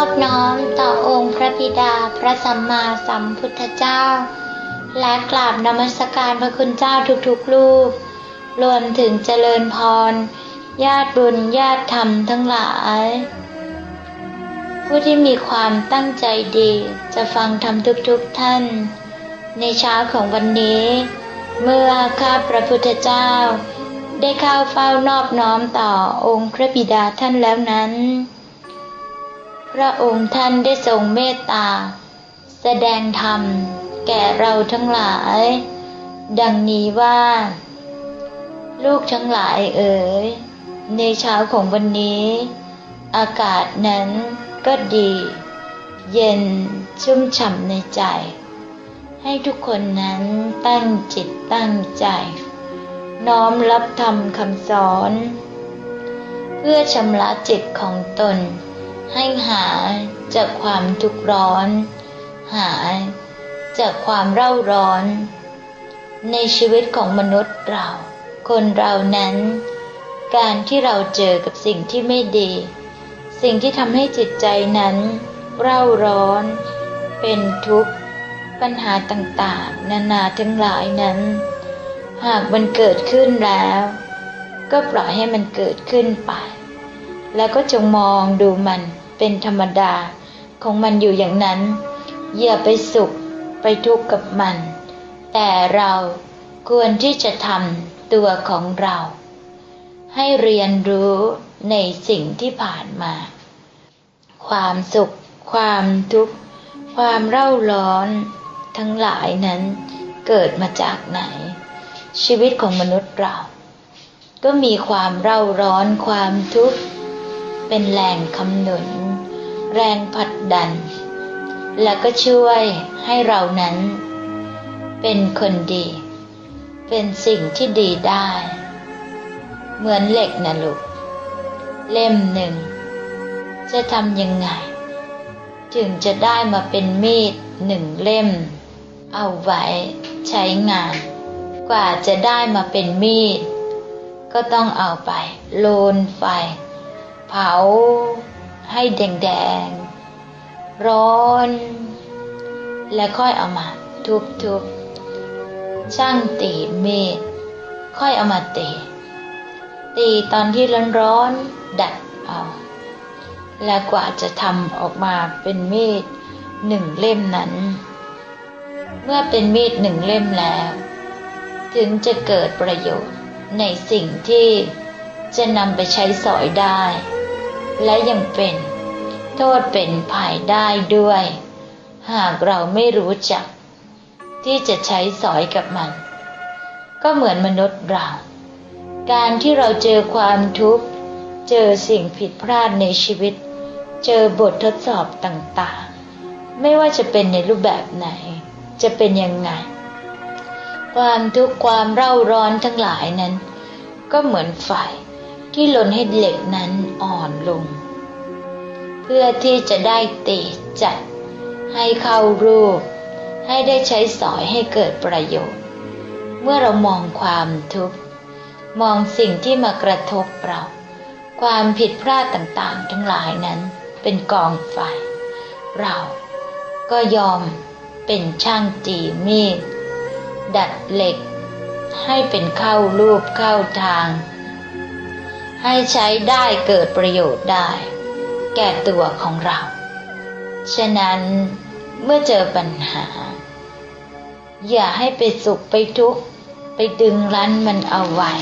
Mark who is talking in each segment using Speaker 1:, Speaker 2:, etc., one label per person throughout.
Speaker 1: อบน้อมต่อองค์พระบิดาพระสัมมาสัมพุทธเจ้า และกราบนมัสการพระคุณเจ้าทุกๆรูป รวมถึงเจริญพร ญาติบุญญาติธรรมทั้งหลาย ผู้ที่มีความตั้งใจดีจะฟังธรรมทุกๆท่าน ในเช้าของวันนี้ เมื่อข้าพระพุทธเจ้า ได้เข้าเฝ้านอบน้อมต่อองค์พระบิดาท่านแล้วนั้น พระองค์ท่านได้ทรงเมตตา แสดงธรรม แก่เราทั้งหลาย ดังนี้ว่า ลูกทั้งหลายเอ๋ย ในเช้าของวันนี้ อากาศนั้นก็ดี เย็นชุ่มฉ่ำในใจ ให้ทุกคนนั้นตั้งจิตตั้งใจ น้อมรับธรรมคำสอน เพื่อชำระจิตของตน ให้หาจากความทุกข์ร้อน หาจากความเร่าร้อน ในชีวิตของมนุษย์เรา คนเรานั้น การที่เราเจอกับสิ่งที่ไม่ดี สิ่งที่ทำให้จิตใจนั้น เร่าร้อน เป็นทุกข์ ปัญหาต่างๆ นานาทั้งหลายนั้น หากมันเกิดขึ้นแล้ว ก็ปล่อยให้มันเกิดขึ้นไป แล้วก็จงมองดูมัน เป็นธรรมดาของมันอยู่อย่างนั้นอย่าไปสุขไปทุกข์กับมัน แต่เราควรที่จะทำตัวของเรา ให้เรียนรู้ในสิ่งที่ผ่านมา ความสุข ความทุกข์ ความเร่าร้อน ทั้งหลายนั้นเกิดมาจากไหน ชีวิตของมนุษย์เรา ก็มีความเร่าร้อนความทุกข์ เป็นแรงคำหนุน แรงผลักดัน และก็ช่วยให้เรานั้น เป็นคนดี เป็นสิ่งที่ดีได้ เหมือนเหล็กนะลูก เล่มหนึ่ง จะทำยังไง ถึงจะได้มาเป็นมีดหนึ่งเล่ม เอาไว้ใช้งาน กว่าจะได้มาเป็นมีดก็ต้องเอาไปโลนไฟ เผาให้แดงๆ ร้อน แล้วค่อยเอามาทุบๆ ช่างตีมีดค่อยเอามาตีตีตอนที่ร้อนๆ ดัดเอา และกว่าจะทำออกมาเป็นมีดหนึ่งเล่มนั้น เมื่อเป็นมีดหนึ่งเล่มแล้ว ถึงจะเกิดประโยชน์ในสิ่งที่จะนำไปใช้สอยได้ และยังเป็น โทษเป็นภัยได้ด้วย หากเราไม่รู้จัก ที่จะใช้สอยกับมัน ก็เหมือนมนุษย์เรา การที่เราเจอความทุกข์ เจอสิ่งผิดพลาดในชีวิต เจอบททดสอบต่างๆ ไม่ว่าจะเป็นในรูปแบบไหน จะเป็นยังไง ความทุกข์ความเร่าร้อนทั้งหลายนั้น ก็เหมือนไฟ ที่ลนให้เหล็กนั้นอ่อนลง เพื่อที่จะได้ตีจัดให้เข้ารูป ให้ได้ใช้สอยให้เกิดประโยชน์ เมื่อเรามองความทุกข์มองสิ่งที่มากระทบเรา ความผิดพลาดต่างๆ ทั้งหลายนั้นเป็นกองไฟเราก็ยอมเป็นช่างตีมีด ดัดเหล็ก ให้เป็นเข้ารูปเข้าทาง ให้ใช้ได้เกิดประโยชน์ได้ แก่ตัวของเรา ฉะนั้นเมื่อเจอปัญหา อย่าให้ไปสุขไปทุกข์ไปดึงรั้นมันเอาไว้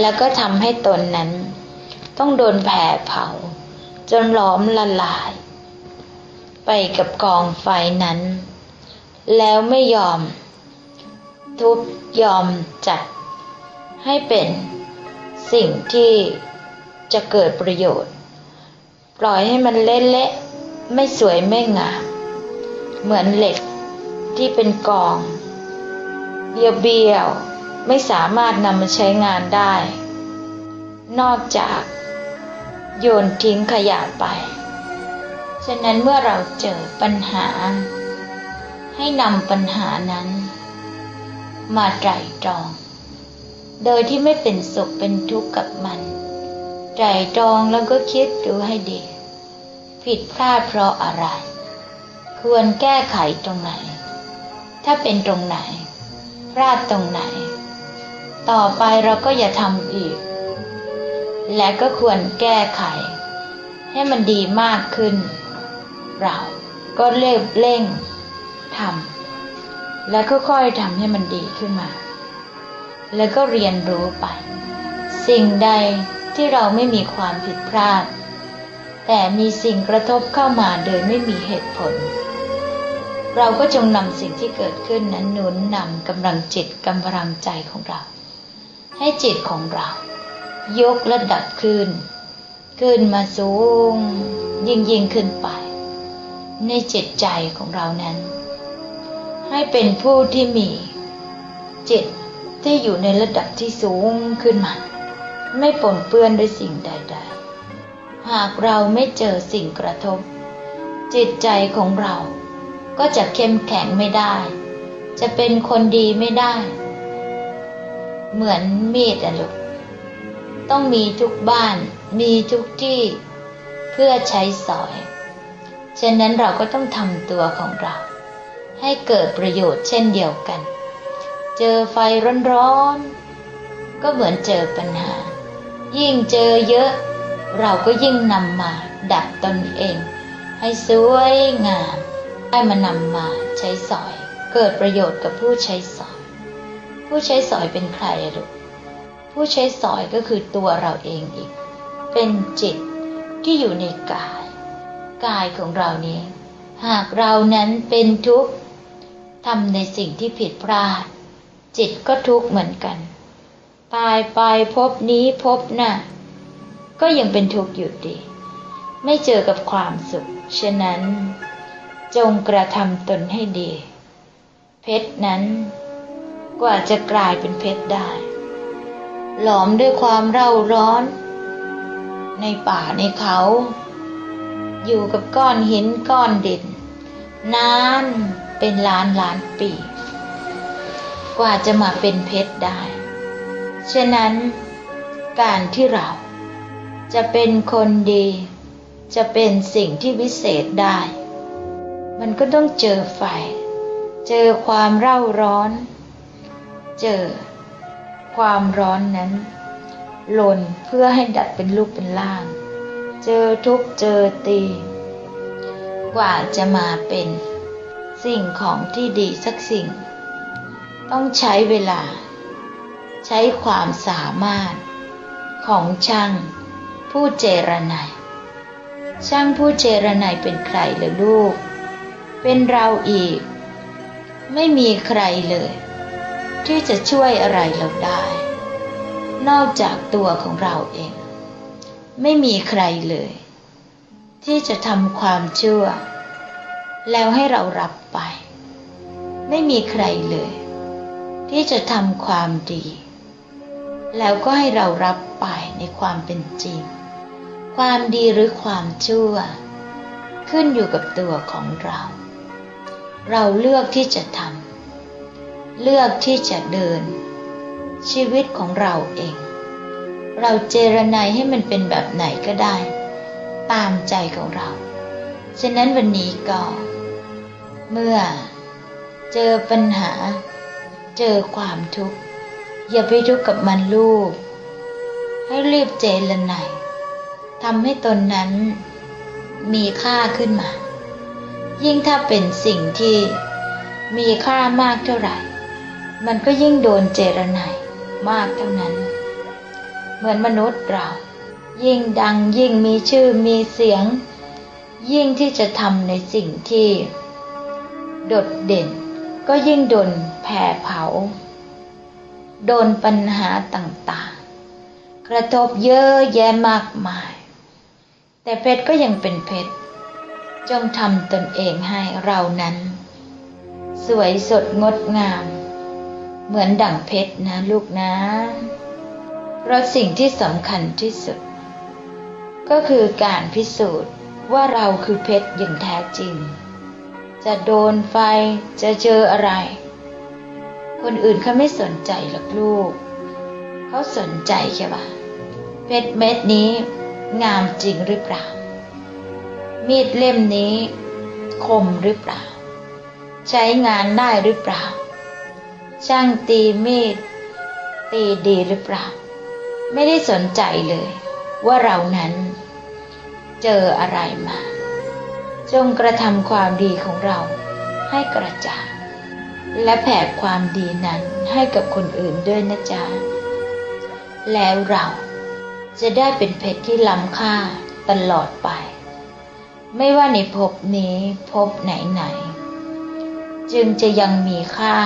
Speaker 1: แล้วก็ทำให้ตนนั้น ต้องโดนแผลเผา จนหล้อมละลาย ไปกับกองไฟนั้น แล้วไม่ยอม ทุบยอมจัดให้เป็น สิ่งที่จะเกิดประโยชน์ ปล่อยให้มันเละๆไม่สวยไม่งาม เหมือนเหล็กที่เป็นกอง เบี้ยวๆไม่สามารถนำมาใช้งานได้ นอกจากโยนทิ้งขยะไป ฉะนั้นเมื่อเราเจอปัญหา ให้นำปัญหานั้น มาไตรตรอง โดยที่ไม่เป็นสุขเป็นทุกข์กับมันไตรตรองแล้วก็คิดดูให้ดี ผิดพลาดเพราะอะไร ควรแก้ไขตรงไหน ถ้าเป็นตรงไหน พลาดตรงไหน ต่อไปเราก็อย่าทำอีก และก็ควรแก้ไข ให้มันดีมากขึ้น เราก็เร่งเร่งทำและก็ค่อยทำให้มันดีขึ้นมา แล้วก็เรียนรู้ไป สิ่งใดที่เราไม่มีความผิดพลาด แต่มีสิ่งกระทบเข้ามาโดยไม่มีเหตุผล เราก็จงนำสิ่งที่เกิดขึ้นนั้นหนุนนำกำลังจิตกำลังใจของเรา ให้จิตของเรา ยกระดับขึ้น ขึ้นมาสูง ยิ่งยิ่งขึ้นไป ในจิตใจของเรานั้น ให้เป็นผู้ที่มีจิต ที่อยู่ในระดับที่สูงขึ้นมา ไม่ปนเปื้อนด้วยสิ่งใด ๆ หากเราไม่เจอสิ่งกระทบ จิตใจของเราก็จะเข้มแข็งไม่ได้ จะเป็นคนดีไม่ได้ เหมือนมีดอะลูกต้องมีทุกบ้าน มีทุกที่เพื่อใช้สอย ฉะนั้นเราก็ต้องทำตัวของเรา ให้เกิดประโยชน์เช่นเดียวกัน เจอไฟร้อนๆ ก็เหมือนเจอปัญหา ยิ่งเจอเยอะ เราก็ยิ่งนำมาดัดตนเอง ให้สวยงามให้มานำมาใช้สอย เกิดประโยชน์กับผู้ใช้สอย ผู้ใช้สอยเป็นใครลูกผู้ใช้สอยก็คือตัวเราเองอีก เป็นจิตที่อยู่ในกาย กายของเรานี้ หากเรานั้นเป็นทุกข์ทำในสิ่งที่ผิดพลาด จิตก็ทุกข์เหมือนกัน ตายไปพบนี้พบหน้าก็ยังเป็นทุกข์อยู่ดี ไม่เจอกับความสุข ฉะนั้น จงกระทำตนให้ดี เพชรนั้น กว่าจะกลายเป็นเพชรได้ หลอมด้วยความเร่าร้อน ในป่าในเขา อยู่กับก้อนหินก้อนดินนานเป็นล้านล้านปี กว่าจะมาเป็นเพชรได้ ฉะนั้น การที่เราจะเป็นคนดี จะเป็นสิ่งที่วิเศษได้ มันก็ต้องเจอไฟ เจอความเร่าร้อน เจอความร้อนนั้นหล่นเพื่อให้ดัดเป็นรูปเป็นล่าง เจอทุกเจอตี กว่าจะมาเป็นสิ่งของที่ดีสักสิ่ง ต้องใช้เวลา ใช้ความสามารถ ของช่าง ผู้เจรไนยช่างผู้เจรไนยเป็นใครเหรือลูก เป็นเราอีก ไม่มีใครเลย ที่จะช่วยอะไรเราได้ นอกจากตัวของเราเอง ไม่มีใครเลย ที่จะทำความชั่ว แล้วให้เรารับไป ไม่มีใครเลย ที่จะทำความดี แล้วก็ให้เรารับไปในความเป็นจริง ความดีหรือความชั่ว ขึ้นอยู่กับตัวของเรา เราเลือกที่จะทำเลือกที่จะเดิน ชีวิตของเราเอง เราเจรนายให้มันเป็นแบบไหนก็ได้ ตามใจของเรา ฉะนั้นวันนี้ก็ เมื่อเจอปัญหา เจอความทุกข์ อย่าไปทุกข์กับมันลูก ให้รีบเจรไนาทำให้ตนนั้นมีค่าขึ้นมา ยิ่งถ้าเป็นสิ่งที่มีค่ามากเท่าไหร่ มันก็ยิ่งโดนเจรไนามากเท่านั้น เหมือนมนุษย์เรา ยิ่งดังยิ่งมีชื่อมีเสียง ยิ่งที่จะทำในสิ่งที่ โดดเด่น ก็ยิ่งโดนแผ่เผา โดนปัญหาต่างๆ กระทบเยอะแยะมากมาย แต่เพชรก็ยังเป็นเพชรจงทำตนเองให้เรานั้น สวยสดงดงาม เหมือนดั่งเพชรนะลูกนะ เพราะสิ่งที่สำคัญที่สุด ก็คือการพิสูจน์ว่าเราคือเพชรอย่างแท้จริง จะโดนไฟจะเจออะไร คนอื่นเขาไม่สนใจหรอกลูก เขาสนใจแค่ว่าเพชรเม็ดนี้งามจริงหรือเปล่ามมีดเล่มนี้ คมหรือเปล่า ใช้งานได้หรือเปล่า ช่างตีมีด ตีดีหรือเปล่า ไม่ได้สนใจเลย ว่าเรานั้น เจออะไรมา จงกระทำความดีของเราให้กระจ่างและแผ่ความดีนั้นให้กับคนอื่นด้วยนะจ๊ะ แล้วเราจะได้เป็นเพชรที่ล้ำค่าตลอดไป ไม่ว่าในภพนี้ภพไหนๆจึงจะยังมีค่า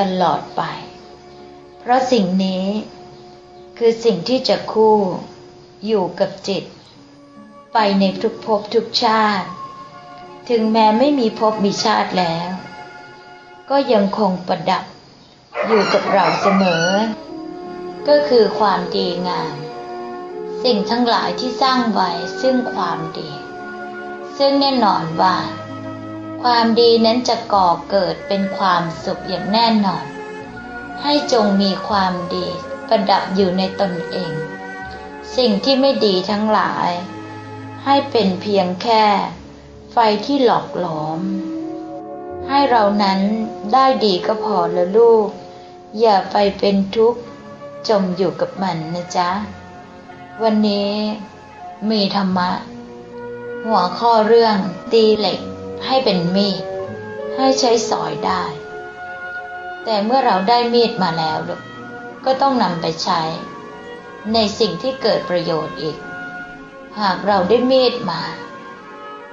Speaker 1: ตลอดไป เพราะสิ่งนี้คือสิ่งที่จะคู่อยู่กับจิต ไปในทุกภพทุกชาติ ถึงแม้ไม่มีภพมีชาติแล้ว ก็ยังคงประดับอยู่กับเราเสมอ ก็คือความดีงาม สิ่งทั้งหลายที่สร้างไว้ซึ่งความดี ซึ่งแน่นอนว่า ความดีนั้นจะก่อเกิดเป็นความสุขอย่างแน่นอน ให้จงมีความดีประดับอยู่ในตนเอง สิ่งที่ไม่ดีทั้งหลาย ให้เป็นเพียงแค่ ไฟที่หลอกหลอม ให้เรานั้นได้ดีก็พอแล้วลูก อย่าไปเป็นทุกข์จมอยู่กับมันนะจ๊ะ วันนี้มีธรรมะ หัวข้อเรื่องตีเหล็กให้เป็นมีด ให้ใช้สอยได้ แต่เมื่อเราได้มีดมาแล้วลูกก็ต้องนำไปใช้ ในสิ่งที่เกิดประโยชน์อีก หากเราได้มีดมา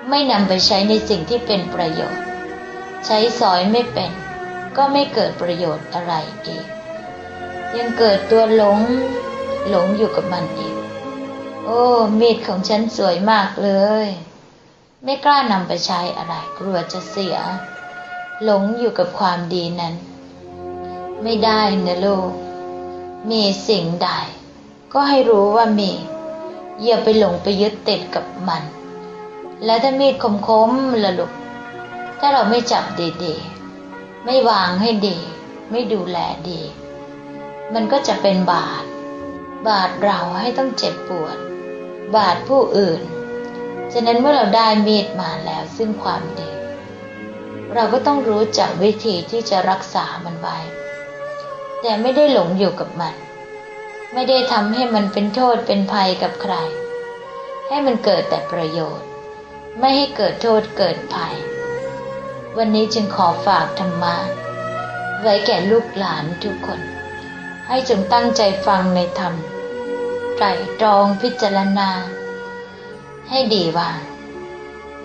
Speaker 1: ไม่นำไปใช้ในสิ่งที่เป็นประโยชน์ ใช้สอยไม่เป็น ก็ไม่เกิดประโยชน์อะไรอีก ยังเกิดตัวหลงหลงอยู่กับมันอีก โอ้ มีดของฉันสวยมากเลย ไม่กล้านำไปใช้อะไรกลัวจะเสีย หลงอยู่กับความดีนั้น ไม่ได้นะลูก มีสิ่งใด ก็ให้รู้ว่ามี อย่าไปหลงไปยึดติดกับมัน แล้วถ้ามีดคมๆละลูกถ้าเราไม่จับดีๆไม่วางให้ดี ไม่ดูแลดี มันก็จะเป็นบาดบาดเราให้ต้องเจ็บปวด บาดผู้อื่น ฉะนั้นเมื่อเราได้มีดมาแล้วซึ่งความดี เราก็ต้องรู้จักวิธีที่จะรักษามันไว้ แต่ไม่ได้หลงอยู่กับมัน ไม่ได้ทำให้มันเป็นโทษเป็นภัยกับใคร ให้มันเกิดแต่ประโยชน์ ไม่ให้เกิดโทษเกิดภัย วันนี้จึงขอฝากธรรมะ ไว้แก่ลูกหลานทุกคน ให้จงตั้งใจฟังในธรรมไตรตรองพิจารณา ให้ดีว่า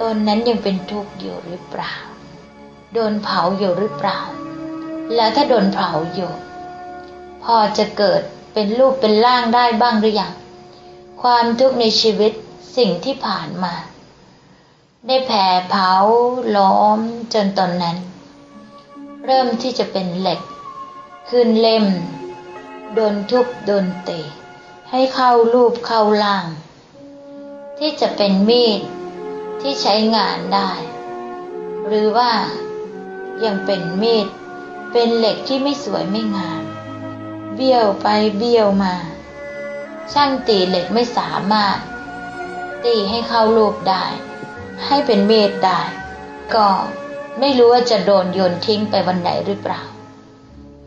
Speaker 1: ตนนั้นยังเป็นทุกข์อยู่หรือเปล่า โดนเผาอยู่หรือเปล่า แล้วถ้าโดนเผาอยู่ พอจะเกิดเป็นรูปเป็นร่างได้บ้างหรือยัง ความทุกข์ในชีวิตสิ่งที่ผ่านมา ได้แผ่เผาล้อมจนตอนนั้น เริ่มที่จะเป็นเหล็ก ขึ้นเล่ม โดนทุบโดนเตะให้เข้ารูปเข้าล่าง ที่จะเป็นมีดที่ใช้งานได้ หรือว่ายังเป็นมีดเป็นเหล็กที่ไม่สวยไม่งาม เบี้ยวไปเบี้ยวมา ช่างตีเหล็กไม่สามารถ ตีให้เข้ารูปได้ ให้เป็นเมีดได้ ก็ไม่รู้ว่าจะโดนโยนทิ้งไปวันไหนหรือเปล่า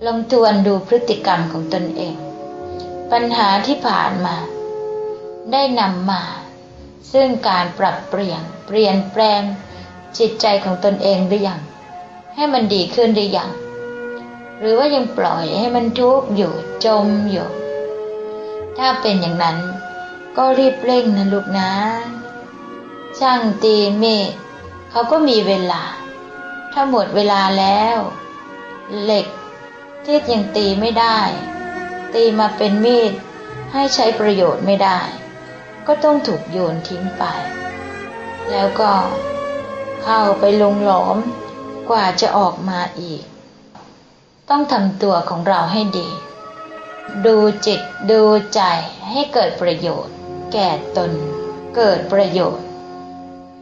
Speaker 1: ลองทวนดูพฤติกรรมของตนเอง ปัญหาที่ผ่านมา ได้นำมา ซึ่งการปรับเปลี่ยนเปลี่ยนแปลงจิตใจของตนเองหรือยัง ให้มันดีขึ้นหรือยัง หรือว่ายังปล่อยให้มันทุกข์อยู่จมอยู่ ถ้าเป็นอย่างนั้นก็รีบเร่งนะลูกนะ ช่างตีเมฆเขาก็มีเวลา ถ้าหมดเวลาแล้ว เหล็กที่ยังตีไม่ได้ ตีมาเป็นมีดให้ใช้ประโยชน์ไม่ได้ ก็ต้องถูกโยนทิ้งไป แล้วก็เข้าไปลงหลอมกว่าจะออกมาอีก ต้องทำตัวของเราให้ดี ดูจิตดูใจให้เกิดประโยชน์ แก่ตน เกิดประโยชน์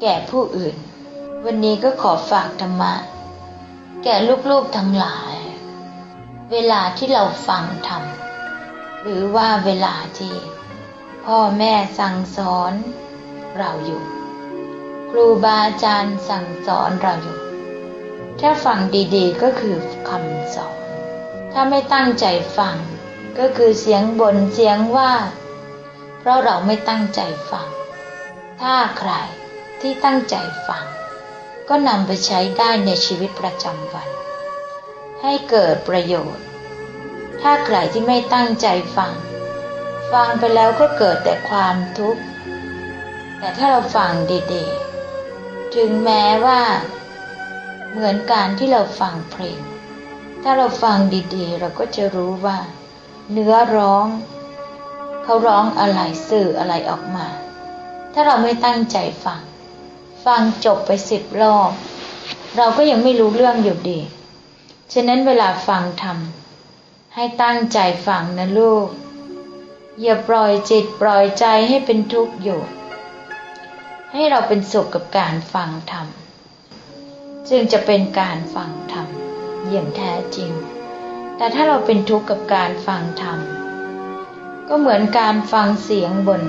Speaker 1: แก่ผู้อื่น วันนี้ก็ขอฝากธรรมะ แก่ลูกๆทั้งหลาย เวลาที่เราฟังธรรม หรือว่าเวลาที่พ่อแม่สั่งสอนเราอยู่ ครูบาอาจารย์สั่งสอนเราอยู่ ถ้าฟังดีๆก็คือคำสอน ถ้าไม่ตั้งใจฟัง ก็คือเสียงบนเสียงว่า เพราะเราไม่ตั้งใจฟัง ถ้าใคร ที่ตั้งใจฟัง ก็นำไปใช้ได้ในชีวิตประจำวัน ให้เกิดประโยชน์ ถ้าใครที่ไม่ตั้งใจฟัง ฟังไปแล้วก็เกิดแต่ความทุกข์ แต่ถ้าเราฟังดีๆ ถึงแม้ว่า เหมือนการที่เราฟังเพลง ถ้าเราฟังดีๆ เราก็จะรู้ว่า เนื้อร้องเขาร้องอะไรสื่ออะไรออกมา ถ้าเราไม่ตั้งใจฟัง ฟังจบไปสิบรอบ เราก็ยังไม่รู้เรื่องอยู่ดี ฉะนั้นเวลาฟังทำให้ตั้งใจฟังนะลูก อย่าปล่อยจิตปล่อยใจให้เป็นทุกข์อยู่ ให้เราเป็นสุขกับการฟังธรรม จึงจะเป็นการฟังธรรมอย่างแท้จริง แต่ถ้าเราเป็นทุกข์กับการฟังธรรม ก็เหมือนการฟังเสียงบน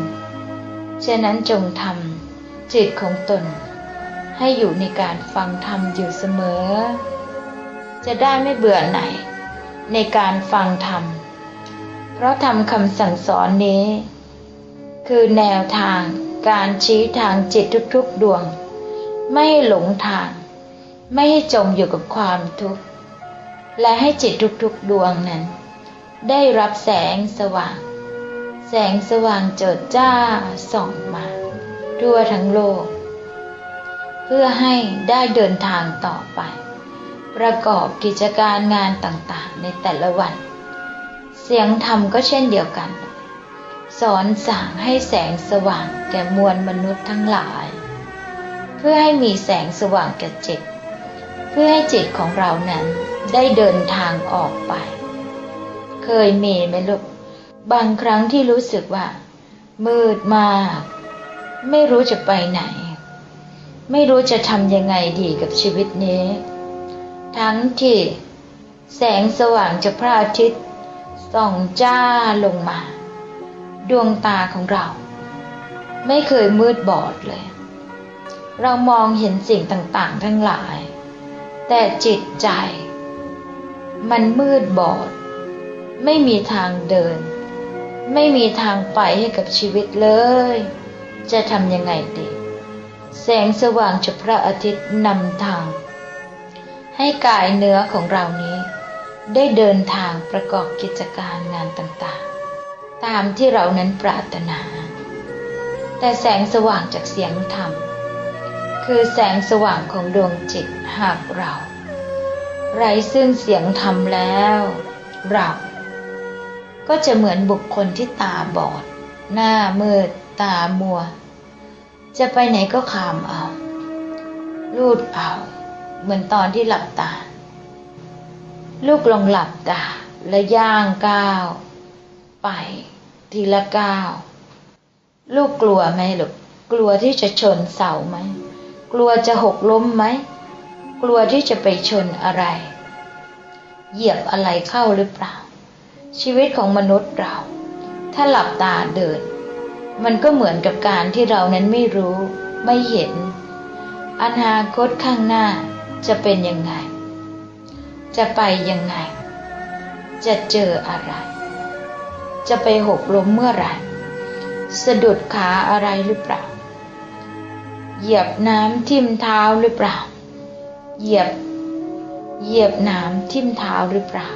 Speaker 1: ฉะนั้นจงทำจิตของตน ให้อยู่ในการฟังธรรมอยู่เสมอ จะได้ไม่เบื่อไหน ในการฟังธรรม เพราะทำคำสั่งสอนนี้ คือแนวทางการชี้ทางจิตทุกๆดวง ไม่ให้หลงทาง ไม่ให้จมอยู่กับความทุกข์ และให้จิตทุกๆดวงนั้น ได้รับแสงสว่าง แสงสว่างเจิดจ้าส่องมา ทั่วทั้งโลก เพื่อให้ได้เดินทางต่อไป ประกอบกิจการงานต่างๆ ในแต่ละวัน เสียงธรรมก็เช่นเดียวกัน สอนสั่งให้แสงสว่างแก่มวลมนุษย์ทั้งหลาย เพื่อให้มีแสงสว่างแก่จิต เพื่อให้จิตของเรานั้นได้เดินทางออกไป เคยมีไหมลูกบางครั้งที่รู้สึกว่า มืดมาก ไม่รู้จะไปไหน ไม่รู้จะทำยังไงดีกับชีวิตนี้ ทั้งที่แสงสว่างจากพระอาทิตย์ส่องจ้าลงมา ดวงตาของเรา ไม่เคยมืดบอดเลย เรามองเห็นสิ่งต่างๆ ทั้งหลาย แต่จิตใจ มันมืดบอด ไม่มีทางเดิน ไม่มีทางไปให้กับชีวิตเลย จะทำยังไงดี แสงสว่างจากพระอาทิตย์นำทาง ให้กายเนื้อของเรานี้ ได้เดินทางประกอบกิจการงานต่างๆ ตามที่เรานั้นปรารถนา แต่แสงสว่างจากเสียงธรรม คือแสงสว่างของดวงจิตหากเรา ไร้ซึ่งเสียงธรรมแล้ว เราก็จะเหมือนบุคคลที่ตาบอด หน้ามืด ตามัว จะไปไหนก็ขามเอาลูดเอา เหมือนตอนที่หลับตา ลูกลองหลับตา และย่างก้าว ไป ทีละก้าว ลูกกลัวไหมลูกกลัวที่จะชนเสาไหม กลัวจะหกล้มไหม กลัวที่จะไปชนอะไร เหยียบอะไรเข้าหรือเปล่า ชีวิตของมนุษย์เรา ถ้าหลับตาเดิน มันก็เหมือนกับการที่เรานั้นไม่รู้ ไม่เห็น อนาคตข้างหน้าจะเป็นยังไง จะไปยังไง จะเจออะไร จะไปหกล้มเมื่อไหร่ สะดุดขาอะไรหรือเปล่า เหยียบน้ำทิ่มเท้าหรือเปล่า เหยียบ เหยียบน้ำทิ่มเท้าหรือเปล่า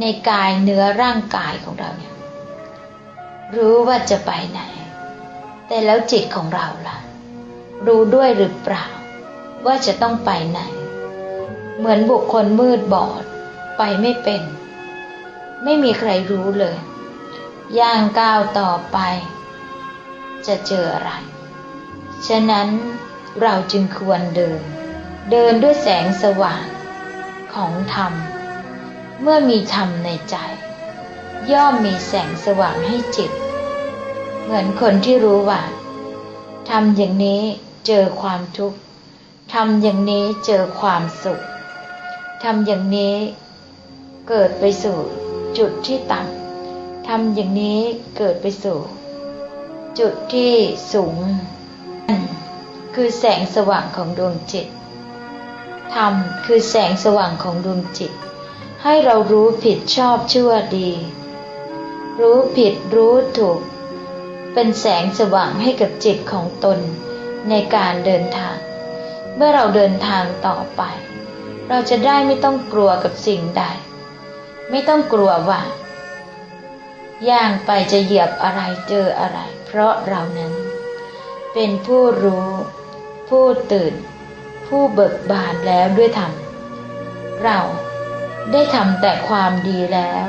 Speaker 1: ในกายเนื้อร่างกายของเราเนี่ย รู้ว่าจะไปไหน แต่แล้วจิตของเราล่ะ รู้ด้วยหรือเปล่า ว่าจะต้องไปไหน เหมือนบุคคลมืดบอด ไปไม่เป็น ไม่มีใครรู้เลย ย่างก้าวต่อไป จะเจออะไร ฉะนั้นเราจึงควรเดิน เดินด้วยแสงสว่างของธรรม เมื่อมีธรรมในใจ ย่อมมีแสงสว่างให้จิต เหมือนคนที่รู้ว่าทำอย่างนี้เจอความทุกข์ทำอย่างนี้เจอความสุขทำอย่างนี้เกิดไปสู่จุดที่ต่ำทำอย่างนี้เกิดไปสู่ จุดที่สูงคือแสงสว่างของดวงจิตธรรมคือแสงสว่างของดวงจิต ให้เรารู้ผิดชอบชั่วดี รู้ผิดรู้ถูก เป็นแสงสว่างให้กับจิตของตนในการเดินทาง เมื่อเราเดินทางต่อไป เราจะได้ไม่ต้องกลัวกับสิ่งใด ไม่ต้องกลัวว่า ย่างไปจะเหยียบอะไรเจออะไร เพราะเรานั้น เป็นผู้รู้ ผู้ตื่น ผู้เบิกบานแล้วด้วยธรรมเราได้ทำแต่ความดีแล้ว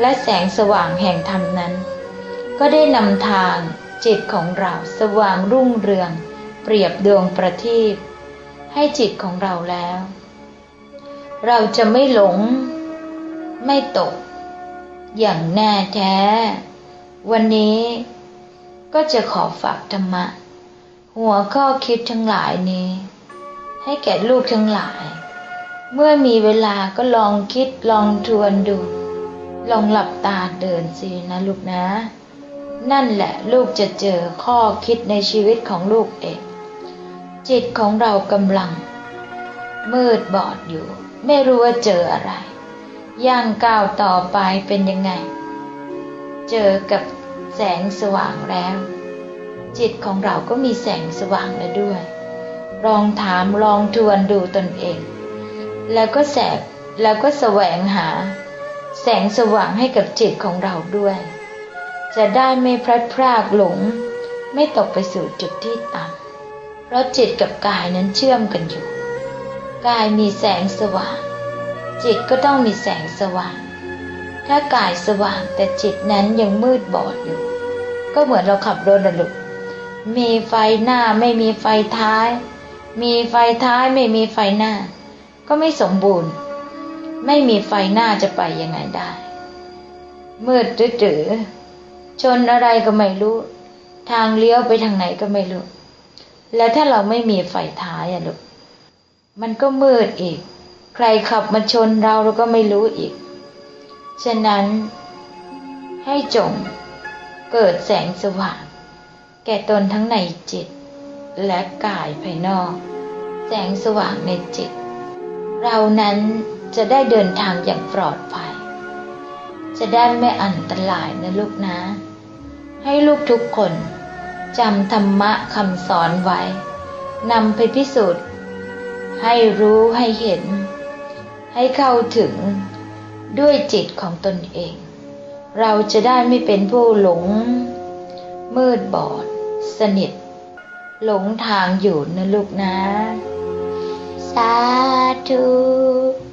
Speaker 1: และแสงสว่างแห่งธรรมนั้น ก็ได้นำทางจิตของเราสว่างรุ่งเรือง เปรียบดวงประทีปให้จิตของเราแล้ว เราจะไม่หลง ไม่ตก อย่างแน่แท้ วันนี้ก็จะขอฝากธรรมะ หัวข้อคิดทั้งหลายนี้ ให้แก่ลูกทั้งหลาย เมื่อมีเวลาก็ลองคิดลองทวนดู ลองหลับตาเดินสินะลูกนะ นั่นแหละลูกจะเจอข้อคิดในชีวิตของลูกเอง จิตของเรากำลัง มืดบอดอยู่ ไม่รู้ว่าเจออะไร ย่างก้าวต่อไปเป็นยังไง เจอกับแสงสว่างแล้ว จิตของเราก็มีแสงสว่างแล้วด้วย ลองถามลองทวนดูตนเอง แล้วก็แสบแล้วก็แสวงหา แสงสว่างให้กับจิตของเราด้วย จะได้ไม่พลัดพรากหลง ไม่ตกไปสู่จุดที่ต่ำเพราะจิตกับกายนั้นเชื่อมกันอยู่ กายมีแสงสว่าง จิตก็ต้องมีแสงสว่าง ถ้ากายสว่างแต่จิตนั้นยังมืดบอดอยู่ ก็เหมือนเราขับรถนะลูกมีไฟหน้าไม่มีไฟท้าย มีไฟท้ายไม่มีไฟหน้า ก็ไม่สมบูรณ์ ไม่มีไฟหน้าจะไปยังไงได้ มืดตื้อๆชนอะไรก็ไม่รู้ ทางเลี้ยวไปทางไหนก็ไม่รู้ แล้วถ้าเราไม่มีไฟท้ายอะลูกมันก็มืดอีก ใครขับมาชนเราเราก็ไม่รู้อีก ฉะนั้น ให้จงเกิดแสงสว่าง แก่ตนทั้งในจิต และกายภายนอก แสงสว่างในจิต เรานั้น จะได้เดินทางอย่างปลอดภัย จะได้ไม่อันตรายนะลูกนะ ให้ลูกทุกคนจำธรรมะคำสอนไว้นำไปพิสูจน์ ให้รู้ให้เห็น ให้เข้าถึงด้วยจิตของตนเอง เราจะได้ไม่เป็นผู้หลง มืดบอด สนิท หลงทางอยู่นะลูกนะ สาธุ